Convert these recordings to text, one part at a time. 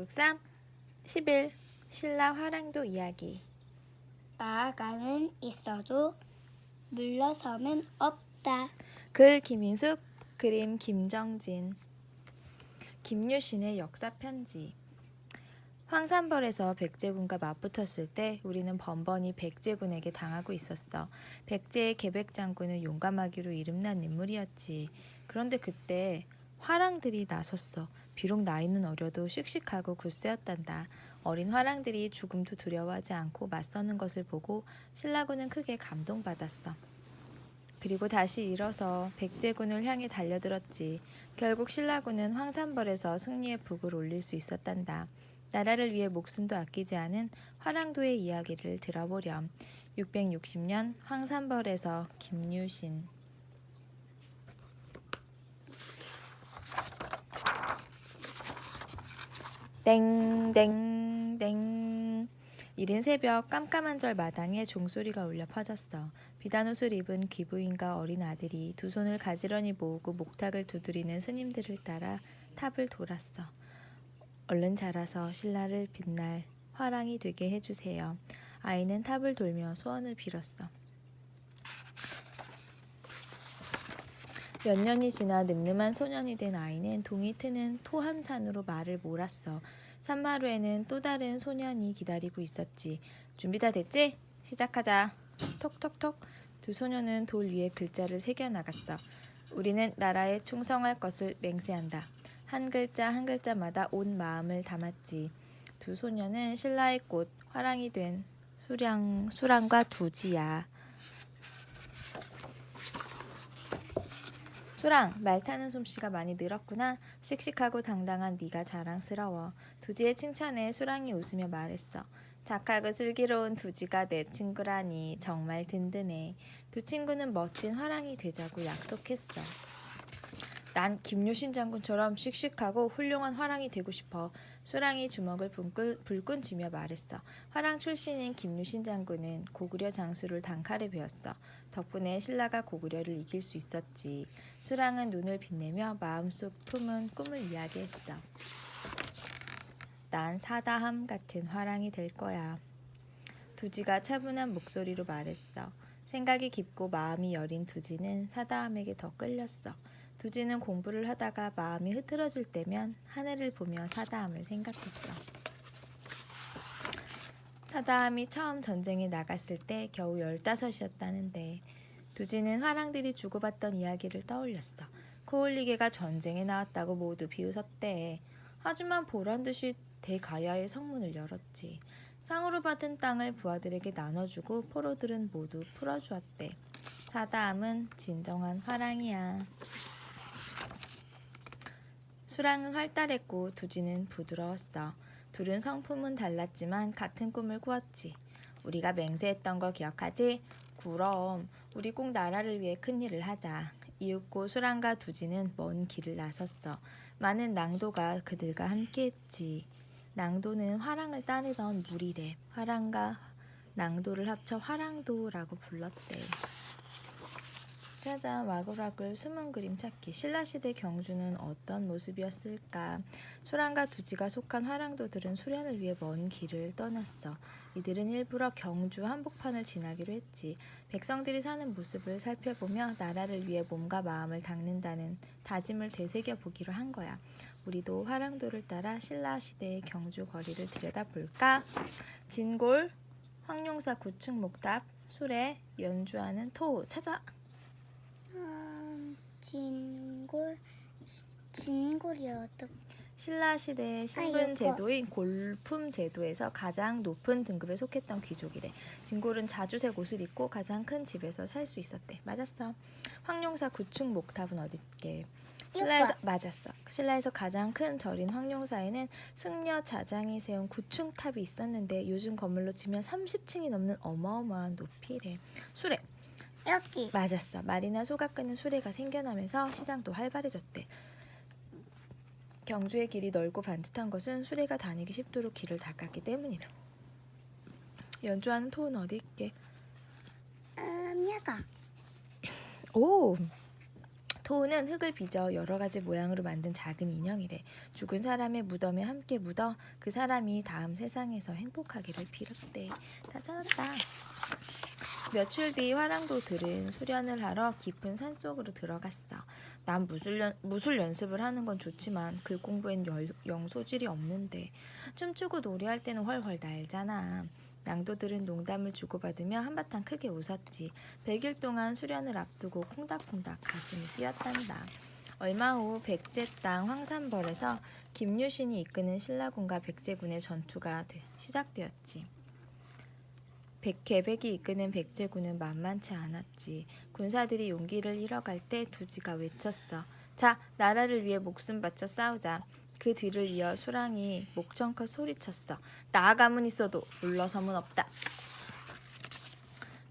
한국 3 11 신라 화랑도 이야기 나아가는 있어도 물러섬은 없다. 글 김인숙 그림 김정진 김유신의 역사 편지 황산벌에서 백제군과 맞붙었을 때 우리는 번번이 백제군에게 당하고 있었어. 백제의 계백 장군은 용감하기로 이름난 인물이었지. 그런데 그때 화랑들이 나섰어. 비록 나이는 어려도 씩씩하고 굳세었단다. 어린 화랑들이 죽음도 두려워하지 않고 맞서는 것을 보고 신라군은 크게 감동받았어. 그리고 다시 일어서 백제군을 향해 달려들었지. 결국 신라군은 황산벌에서 승리의 북을 올릴 수 있었단다. 나라를 위해 목숨도 아끼지 않은 화랑도의 이야기를 들어보렴. 660년 황산벌에서 김유신 땡땡땡 이른 새벽 깜깜한 절 마당에 종소리가 울려 퍼졌어. 비단 옷을 입은 귀부인과 어린 아들이 두 손을 가지런히 모으고 목탁을 두드리는 스님들을 따라 탑을 돌았어. 얼른 자라서 신라를 빛날 화랑이 되게 해주세요. 아이는 탑을 돌며 소원을 빌었어. 몇 년이 지나 늠름한 소년이 된 아이는 동이 트는 토함산으로 말을 몰았어. 산마루에는 또 다른 소년이 기다리고 있었지. 준비 다 됐지? 시작하자. 톡톡톡. 두 소년은 돌 위에 글자를 새겨 나갔어. 우리는 나라에 충성할 것을 맹세한다. 한 글자 한 글자마다 온 마음을 담았지. 두 소년은 신라의 꽃 화랑이 된 수량 수랑과 두지야. 수랑 말 타는 솜씨가 많이 늘었구나. 씩씩하고 당당한 네가 자랑스러워. 두지의 칭찬에 수랑이 웃으며 말했어. 착하고 슬기로운 두지가 내 친구라니 정말 든든해. 두 친구는 멋진 화랑이 되자고 약속했어. 난 김유신 장군처럼 씩씩하고 훌륭한 화랑이 되고 싶어. 수랑이 주먹을 불끈, 쥐며 말했어. 화랑 출신인 김유신 장군은 고구려 장수를 단칼에 배웠어. 덕분에 신라가 고구려를 이길 수 있었지. 수랑은 눈을 빛내며 마음속 품은 꿈을 이야기했어. 난 사다함 같은 화랑이 될 거야. 두지가 차분한 목소리로 말했어. 생각이 깊고 마음이 여린 두지는 사다함에게 더 끌렸어. 두지는 공부를 하다가 마음이 흐트러질 때면 하늘을 보며 사다함을 생각했어. 사다함이 처음 전쟁에 나갔을 때 겨우 열다섯이었다는데 두지는 화랑들이 주고받던 이야기를 떠올렸어. 코올리게가 전쟁에 나왔다고 모두 비웃었대. 하지만 보란 듯이 대가야의 성문을 열었지. 상으로 받은 땅을 부하들에게 나눠주고 포로들은 모두 풀어주었대. 사다함은 진정한 화랑이야. 수랑은 활달했고 두지는 부드러웠어. 둘은 성품은 달랐지만 같은 꿈을 꾸었지. 우리가 맹세했던 거 기억하지? 그럼 우리 꼭 나라를 위해 큰 일을 하자. 이윽고 수랑과 두지는 먼 길을 나섰어. 많은 낭도가 그들과 함께했지. 낭도는 화랑을 따르던 물이래. 화랑과 낭도를 합쳐 화랑도라고 불렀대. 짜잔 와글와글 숨은 그림 찾기. 신라시대 경주는 어떤 모습이었을까? 수랑과 두지가 속한 화랑도들은 수련을 위해 먼 길을 떠났어. 이들은 일부러 경주 한복판을 지나기로 했지. 백성들이 사는 모습을 살펴보며 나라를 위해 몸과 마음을 닦는다는 다짐을 되새겨 보기로 한 거야. 우리도 화랑도를 따라 신라시대의 경주 거리를 들여다볼까? 진골 황룡사 구층 목답 수레 연주하는 토 찾아! 음, 진골 진골이 어떻게? 신라 시대의 신분. 제도인 골품 제도에서 가장 높은 등급에 속했던 귀족이래. 진골은 자주색 옷을 입고 가장 큰 집에서 살 수 있었대. 맞았어. 황룡사 구층 목탑은 어딨게? 신라에서 맞았어. 신라에서 가장 큰 절인 황룡사에는 승려 자장이 세운 구층탑이 있었는데 요즘 건물로 치면 30층이 넘는 어마어마한 높이래. 수레 여기 맞았어. 말이나 소가 끄는 수레가 생겨나면서 시장도 활발해졌대. 경주의 길이 넓고 반듯한 것은 수레가 다니기 쉽도록 길을 닦았기 때문이라. 연주하는 토는 어디 있게? 음, 야가 오! 토우는 흙을 빚어 여러 가지 모양으로 만든 작은 인형이래. 죽은 사람의 무덤에 함께 묻어 그 사람이 다음 세상에서 행복하기를 빌었대. 다 찾았다. 며칠 뒤 화랑도들은 수련을 하러 깊은 산 속으로 들어갔어. 난 무술, 연, 무술 연습을 하는 건 좋지만 글 공부엔 열, 영 소질이 없는데 춤추고 노래할 때는 훨훨 날잖아. 낭도들은 농담을 주고받으며 한바탕 크게 웃었지. 100일 동안 수련을 앞두고 콩닥콩닥 가슴이 뛰었단다. 얼마 후 백제 땅 황산벌에서 김유신이 이끄는 신라군과 백제군의 전투가 돼- 시작되었지. 백, 계백이 이끄는 백제군은 만만치 않았지. 군사들이 용기를 잃어갈 때 두지가 외쳤어. 자, 나라를 위해 목숨 바쳐 싸우자. 그 뒤를 이어 수랑이 목청껏 소리쳤어. 나아 가문 있어도 물러섬은 없다.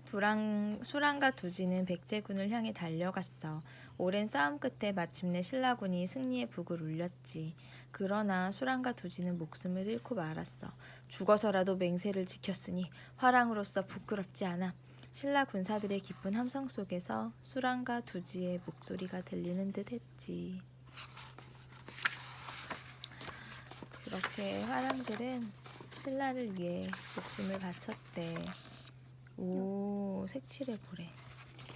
두랑, 수랑과 두지는 백제군을 향해 달려갔어. 오랜 싸움 끝에 마침내 신라군이 승리의 북을 울렸지. 그러나 수랑과 두지는 목숨을 잃고 말았어. 죽어서라도 맹세를 지켰으니 화랑으로서 부끄럽지 않아. 신라 군사들의 기쁜 함성 속에서 수랑과 두지의 목소리가 들리는 듯 했지. 그렇게 화랑들은 신라를 위해 목숨을 바쳤대. 오, 색칠해 보래.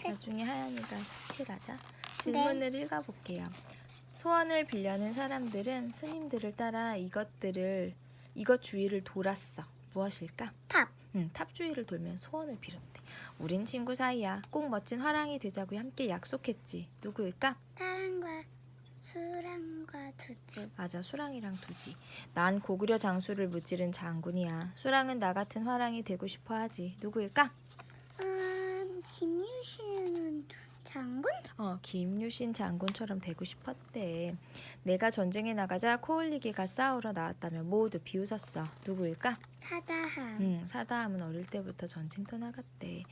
나중에 하연이가 색칠하자. 질문을 읽어볼게요. 소원을 빌려는 사람들은 스님들을 따라 이것들을 이것 주위를 돌았어. 무엇일까? 탑. 응, 탑 주위를 돌면 소원을 빌었대. 우린 친구 사이야. 꼭 멋진 화랑이 되자고 함께 약속했지. 누구일까? 사랑과 수랑과 두 지. 맞아, 수랑이랑 두지. 난 고구려 장수를 무찌른 장군이야. 수랑은 나 같은 화랑이 되고 싶어 하지. 누구일까? 음? 어, 김유신 장군처럼 되고 싶었대. 내가 전쟁에 나가자 코올리기가 싸우러 나왔다며 모두 비웃었어. 누구일까? 사다함. 응, 사다함은 어릴 때부터 전쟁터 나갔대.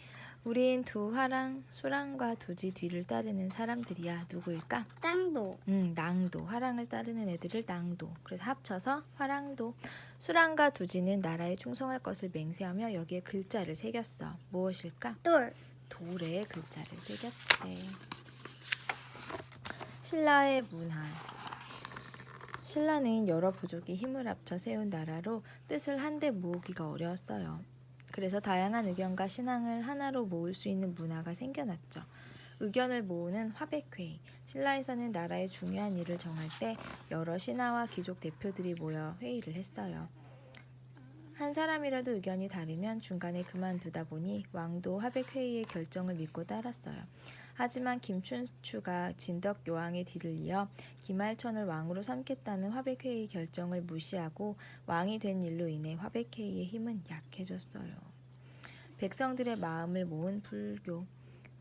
우린 두 화랑, 수랑과 두지 뒤를 따르는 사람들이야. 누구일까? 땅도. 응, 낭도. 화랑을 따르는 애들을 낭도. 그래서 합쳐서 화랑도. 수랑과 두지는 나라에 충성할 것을 맹세하며 여기에 글자를 새겼어. 무엇일까? 돌. 돌에 글자를 새겼대. 신라의 문화. 신라는 여러 부족이 힘을 합쳐 세운 나라로 뜻을 한데 모으기가 어려웠어요. 그래서 다양한 의견과 신앙을 하나로 모을 수 있는 문화가 생겨났죠. 의견을 모으는 화백회의. 신라에서는 나라의 중요한 일을 정할 때 여러 신하와 귀족 대표들이 모여 회의를 했어요. 한 사람이라도 의견이 다르면 중간에 그만두다 보니 왕도 화백회의의 결정을 믿고 따랐어요. 하지만 김춘추가 진덕 요왕의 뒤를 이어 김알천을 왕으로 삼겠다는 화백회의 결정을 무시하고 왕이 된 일로 인해 화백회의의 힘은 약해졌어요. 백성들의 마음을 모은 불교.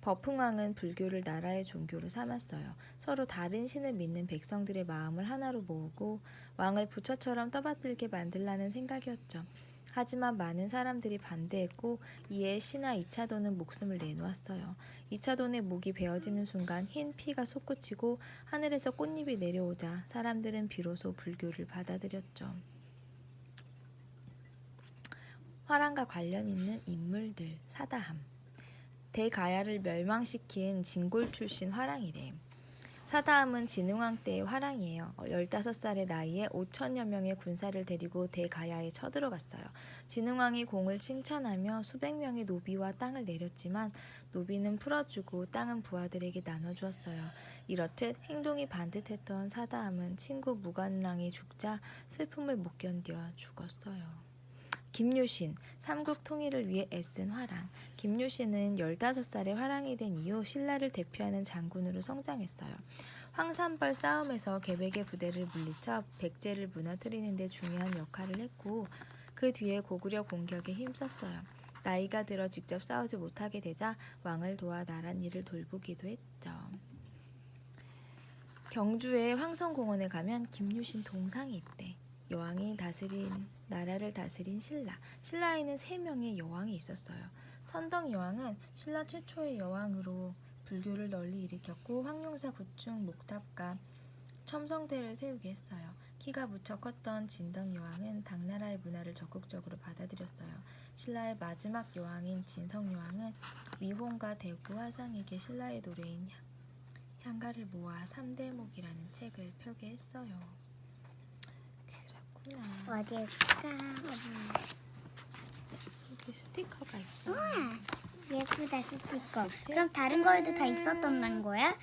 버풍왕은 불교를 나라의 종교로 삼았어요. 서로 다른 신을 믿는 백성들의 마음을 하나로 모으고 왕을 부처처럼 떠받들게 만들라는 생각이었죠. 하지만 많은 사람들이 반대했고 이에 신하 이차도는 목숨을 내놓았어요. 이차돈의 목이 베어지는 순간 흰 피가 솟구치고 하늘에서 꽃잎이 내려오자 사람들은 비로소 불교를 받아들였죠. 화랑과 관련 있는 인물들 사다함 대가야를 멸망시킨 진골 출신 화랑이래. 사다함은 진흥왕 때의 화랑이에요. 15살의 나이에 5천여 명의 군사를 데리고 대가야에 쳐들어갔어요. 진흥왕이 공을 칭찬하며 수백 명의 노비와 땅을 내렸지만 노비는 풀어주고 땅은 부하들에게 나눠주었어요. 이렇듯 행동이 반듯했던 사다함은 친구 무관랑이 죽자 슬픔을 못 견뎌 죽었어요. 김유신, 삼국 통일을 위해 애쓴 화랑. 김유신은 15살에 화랑이 된 이후 신라를 대표하는 장군으로 성장했어요. 황산벌 싸움에서 계백의 부대를 물리쳐 백제를 무너뜨리는 데 중요한 역할을 했고 그 뒤에 고구려 공격에 힘썼어요. 나이가 들어 직접 싸우지 못하게 되자 왕을 도와 나란 일을 돌보기도 했죠. 경주의 황성공원에 가면 김유신 동상이 있대. 여왕이 다스린 나라를 다스린 신라. 신라에는 세 명의 여왕이 있었어요. 선덕 여왕은 신라 최초의 여왕으로 불교를 널리 일으켰고 황룡사 구충 목탑과 첨성대를 세우게 했어요. 키가 무척 컸던 진덕 여왕은 당나라의 문화를 적극적으로 받아들였어요. 신라의 마지막 여왕인 진성 여왕은 미홍과 대구 화상에게 신라의 노래인 향가를 모아 3대목이라는 책을 표기했어요. 어딜까? 여기 스티커가 있어. 우와, 예쁘다 스티커. 그럼 다른 거에도 다 있었던 거야?